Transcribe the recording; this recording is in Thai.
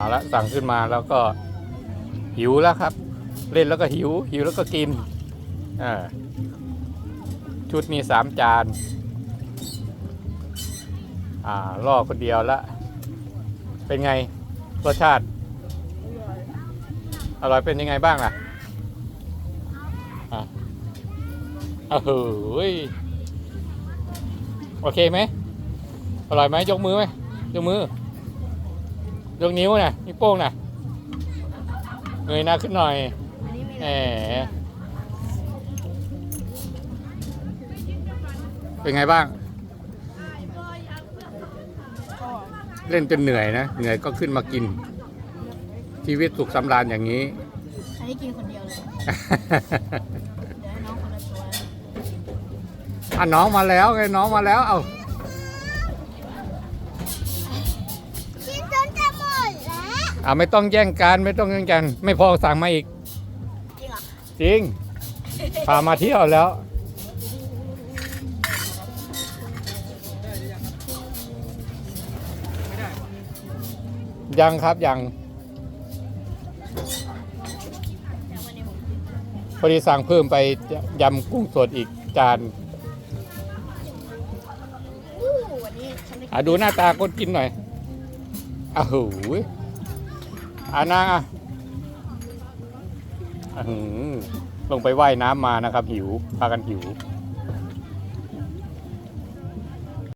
เอาละสั่งขึ้นมาแล้วก็หิวแล้วครับ เล่นแล้วก็หิว หิวแล้วก็กินอ่าชุดมีสามจานอ่าล่อคนเดียวละ เป็นไงรสชาติ อร่อยเป็นยังไงบ้างล่ะอะอ้าวเฮ้ยโอเคไหมอร่อยไหมยกมือไหมยกมือ ยกนิ้วนะนิ้วโป้งนะเงยหน้าขึ้นหน่อยอันนี้มีแหมเป็นไงบ้างก็เล่นจนเหนื่อยนะ เหนื่อยก็ขึ้นมากิน ชีวิตสุขสำราญอย่างนี้ อันนี้กินคนเดียวเลย เดี๋ยวให้น้องคนละตัว อะน้องมาแล้วไงน้องมาแล้ว เอากิ อะไม่ต้องแย่งกันไม่ต้องแย่งกัน ไม่พอสั่งมาอีก จริงเหรอจริงพามาเที่ยวแล้ว ยังครับยังพอดีสั่งเพิ่มไปยำกุ้งสดอีกจานอู้วันนี้ฉันได้อะดูหน้าตาคนกินหน่อยอ้าวหูย อะนางอะอื้อหือลงไปว่ายน้ำมานะครับ หิว พากันหิว